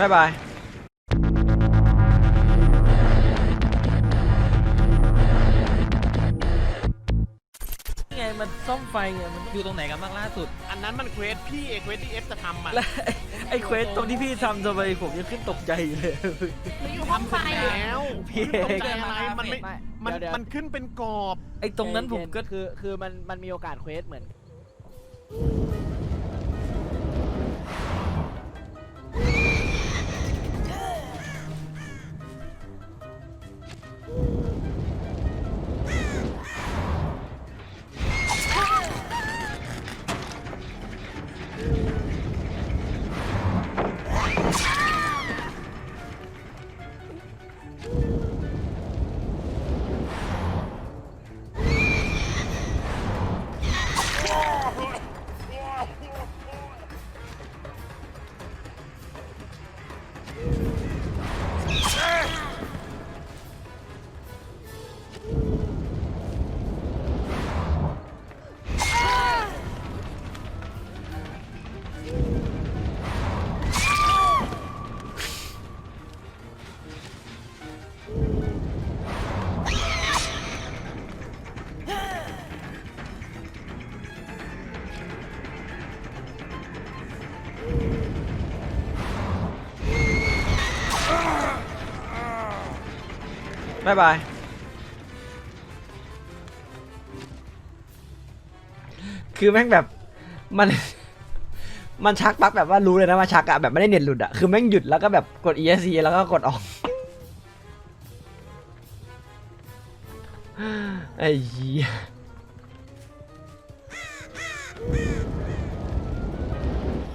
บ๊ายบายไงมันซ่อมไฟไงมันอยู่ตรงไหนกันบ้างล่าสุด อันนั้นมันเควสพี่เอเควสที่เอฟจะทำอะและไอ้ไอ้เควสตรงที่พี่ทำทำไมผมยังขึ้นตกใจอยู่เลย หนูอยู่ห้องไฟแล้วพี่พี่เอกตกใจอะไรมันไม่มันเดี๋ยวมันขึ้นเป็นกรอบ ไอ้ตรงนั้นผมก็คือคือมันมันมีโอกาสเควสเหมือน บ๊ายบาย คือแม่งแบบมัน มันชักปั๊กแบบว่ารู้เลยนะว่าชักอะแบบไม่ได้เน็ตหลุดอะคือแม่งหยุดแล้วก็แบบกด ESC แล้วก็กดออก ไอ้เหี้ย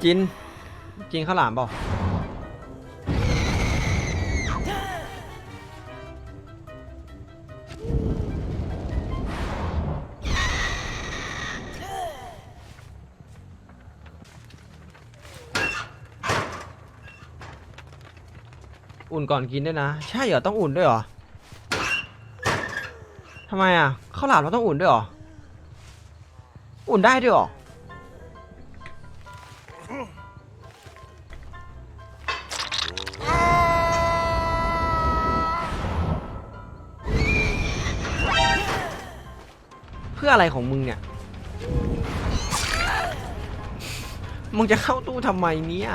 กิน กินข้าวหลามเปล่า อุ่นก่อนกินด้วยนะ ใช่เหรอต้องอุ่นด้วยเหรอทำไมอะข้าวหลามเราต้องอุ่นด้วยเหรอ อุ่นได้ด้วยเหรอ เพื่ออะไรของมึงเนี่ย มึงจะเข้าตู้ทำไมเนี่ย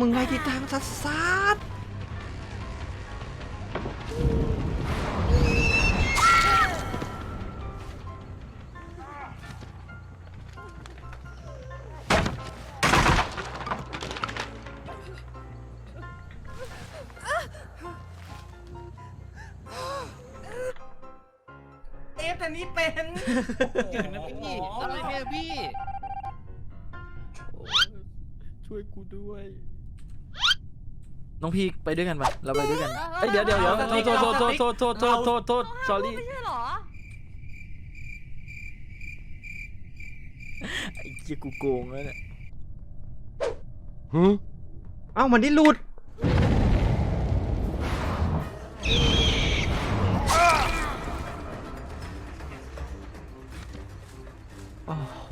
มึงไรกีตาร์มันซัดซัดเอ๊ะแต่นี่เป็นเก่งนะพี่อะไรเนี่ยพี่ ช่วยกูด้วย น้องพี่ไปด้วยกันปะเราไปด้วยกันเอ้ยเดี๋ยวเดี๋ยวเดี๋ยวโทษโทษโทษโทษโทษโทษโทษโทษ sorry ไม่ใช่เหรอไอ้เกียกูโกงแล้วเนี่ยเอ้ามันได้หลุดโอ้โห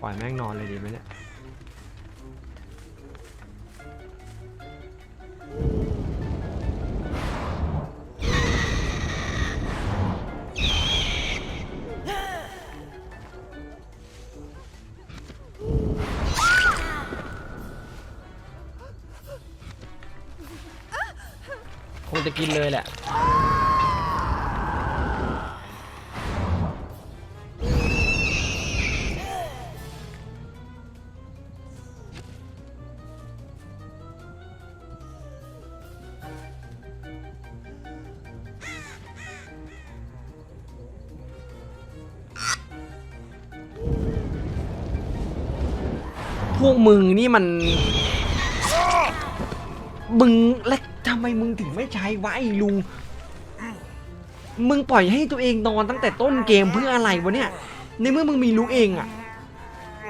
ปล่อยแม่งนอนเลยดีไหมเนี่ย กินเลยแหละพวกมึงนี่มัน มึงและ ทำไมมึงถึงไม่ใช้วะไอ้ลุง มึงปล่อยให้ตัวเองนอนตั้งแต่ต้นเกมเพื่ออะไรวะเนี่ย ในเมื่อมึงมีลูกเองอะ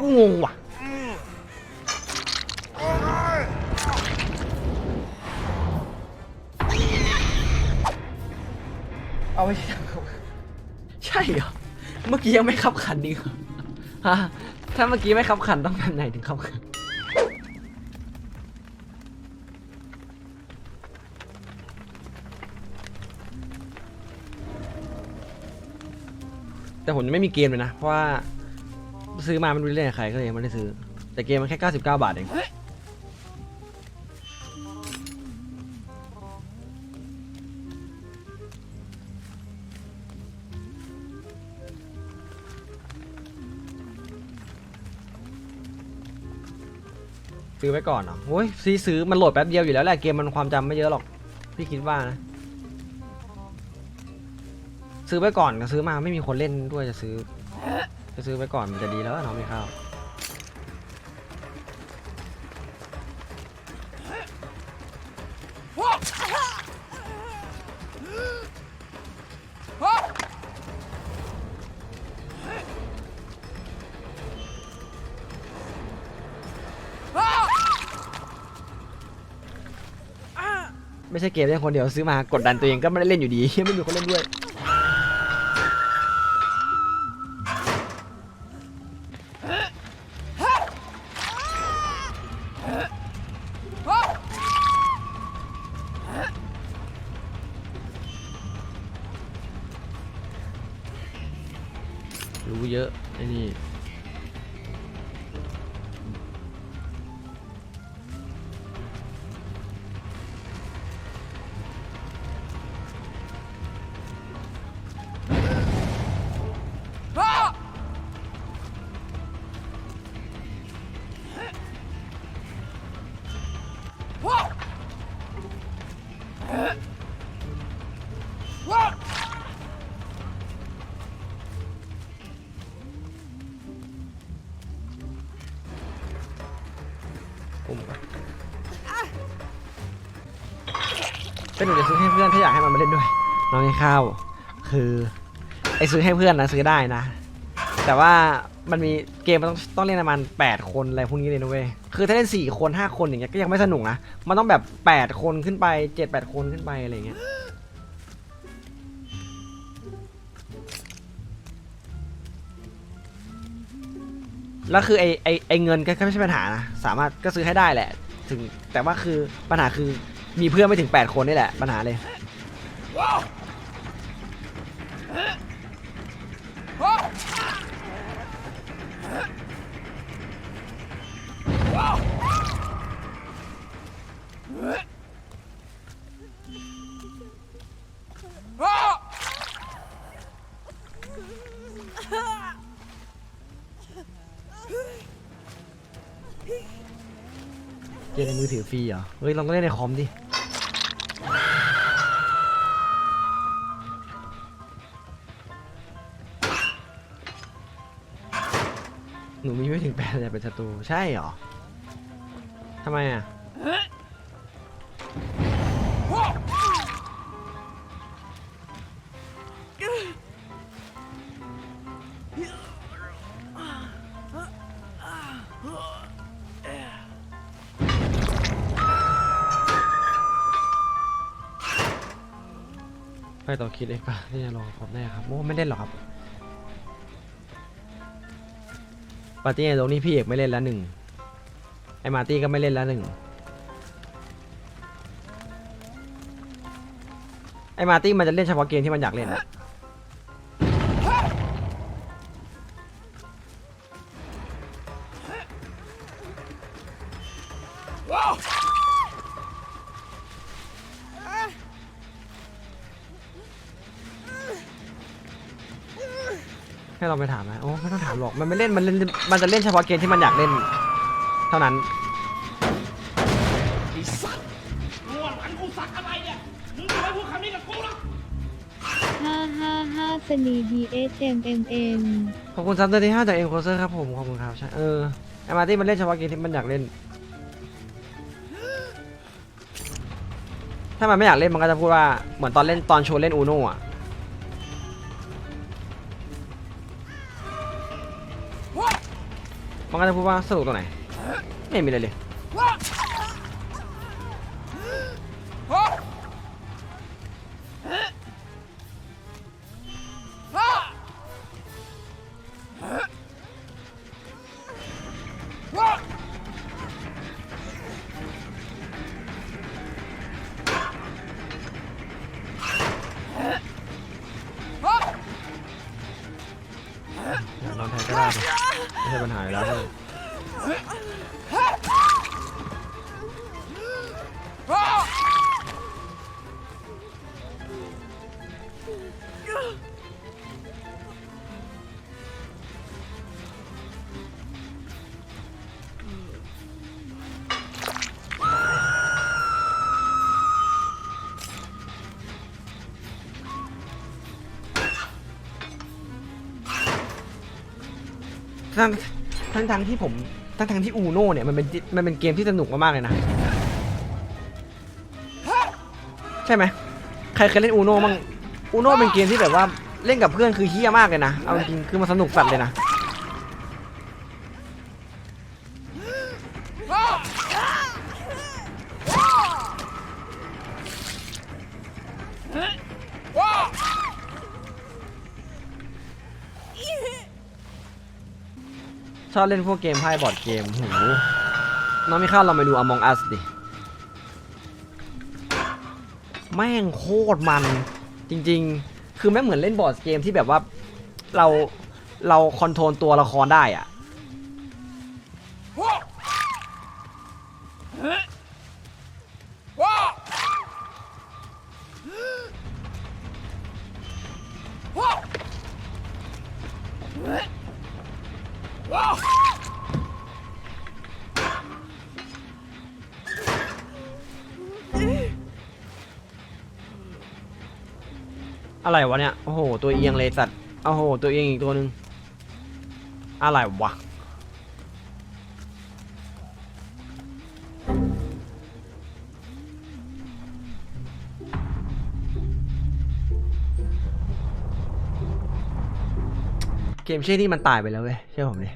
กูงงว่ะ เอาไว้ใช่เหรอ เมื่อกี้ยังไม่ขับขันดีกว่าฮะถ้าเมื่อกี้ไม่ขับขันต้องแบบไหนถึงขับขัน แต่ผมยังไม่มีเกมเลยนะ เพราะว่าซื้อมาไม่รู้จะเล่นกับใครก็เลยยังไม่ได้ซื้อ แต่เกมมันแค่ 99 บาทเอง ซื้อไว้ก่อนเหรอโอ้ยซื้อซื้อมันโหลดแป๊บเดียวอยู่แล้วแหละ เกมมันความจำไม่เยอะหรอก พี่คิดว่านะ ซื้อไว้ก่อนก็ซื้อมาไม่มีคนเล่นด้วยจะซื้อ จะซื้อไว้ก่อนมันจะดีแล้วน้องไม่เข้าไม่ใช่เกมเล่นคนเดียวซื้อมากดดันตัวเองก็ไม่ได้เล่นอยู่ดีไม่มีคนเล่นด้วย เป็นหนูจะซื้อให้เพื่อนถ้าอยากให้มันมาเล่นด้วยน้องให้ข้าวคือไอซื้อให้เพื่อนนะซื้อได้นะ แต่ว่ามันมีเกมมันต้องต้องเล่นประมาณ8คนอะไรพวกนี้เลยนะเว้ยคือถ้าเล่น4คน5คนอย่างเงี้ยก็ยังไม่สนุกนะมันต้องแบบ8คนขึ้นไป7 8คนขึ้นไปอะไรเงี้ยแล้วคือไอไอไอเงินก็ก็ไม่ใช่ปัญหานะสามารถก็ซื้อให้ได้แหละ ถึงแต่ว่าคือปัญหาคือ มีเพื่อนไม่ถึง 8 คนนี่แหละปัญหาเลยเล่นในมือถือฟรีเหรอ เฮ้ยลองเล่นในคอมดิ เป็นศัตรูใช่เหรอทำไมอะไปต่อคิดเองป่ะที่จะลองคอมแน่ครับโอ้ไม่เล่นหรอกครับ ปาร์ตี้ไอ้ตรงนี้พี่เอกไม่เล่นแล้วหนึ่งไอ้มาร์ตี้ก็ไม่เล่นแล้วหนึ่งไอ้มาร์ตี้มันจะเล่นเฉพาะเกมที่มันอยากเล่นอะ ให้เราไปถามนะโอ้ไม่ต้องถามหรอก มันไม่เล่น มันเล่น มันจะเล่นเฉพาะเกมที่มันอยากเล่น เท่านั้นห้าห้าห้าสนีดีเอสเอ็มเอ็มเอ็มขอบคุณซับเตอร์ที่ห้าจากเอ็มโคเซอร์ครับผม ขอบคุณครับใช่เออไอมาร์ตี้มันเล่นเฉพาะเกมที่มันอยากเล่น ถ้ามันไม่อยากเล่นมันก็จะพูดว่า เหมือนตอนเล่นตอนโชว์เล่นอูโน่อะ มันก็จะพูดว่าสรุปตรงไหน ไม่มีอะไรเลยลองแทนก็ได้ไม่ใช่ปัญหาแล้ว ทั้งทั้งทั้งที่ผมทั้งทั้งที่อูโน่เนี่ยมันเป็นมันเป็นเกมที่สนุกมากๆเลยนะ ใช่ไหมใครเคยเล่นอูโน่บ้าง อูโน่เป็นเกมที่แบบว่าเล่นกับเพื่อนคือเฮี้ยมากเลยนะ เอาจริงคือมันสนุกสัตว์เลยนะ ชอบเล่นพวกเกมไพ่บอร์ดเกมโหน้องม่เข้าเราไปดู Among Us ดิ แม่งโคตรมัน จริง ๆ คือแม่งเหมือนเล่นบอร์ดเกมที่แบบว่าเราเราคอนโทรลตัวละครได้อะ อะไรวะเนี่ย โอ้โห ตัวเอียงเลยสัตว์ โอ้โห ตัวเอียงอีกตัวหนึ่งอะไรวะ เกมเช่นนี้มันตายไปแล้วเว้ยเชื่อผมดิ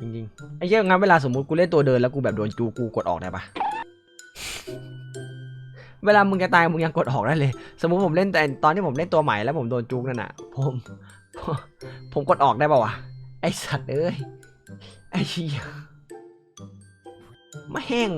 จริงๆ ไอ้เชี่ยงั้นเวลาสมมติกูเล่นตัวเดินแล้วกูแบบโดนจูกูกดออกได้ปะ เวลามึงจะตายมึงยังกดออกได้เลย สมมุติผมเล่นแต่ตอนที่ผมเล่นตัวใหม่แล้วผมโดนจูกนั่นน่ะ ผม ผมกดออกได้ป่าวะไอสัตว์เอ้ยไอเชี่ยไม่แห้ง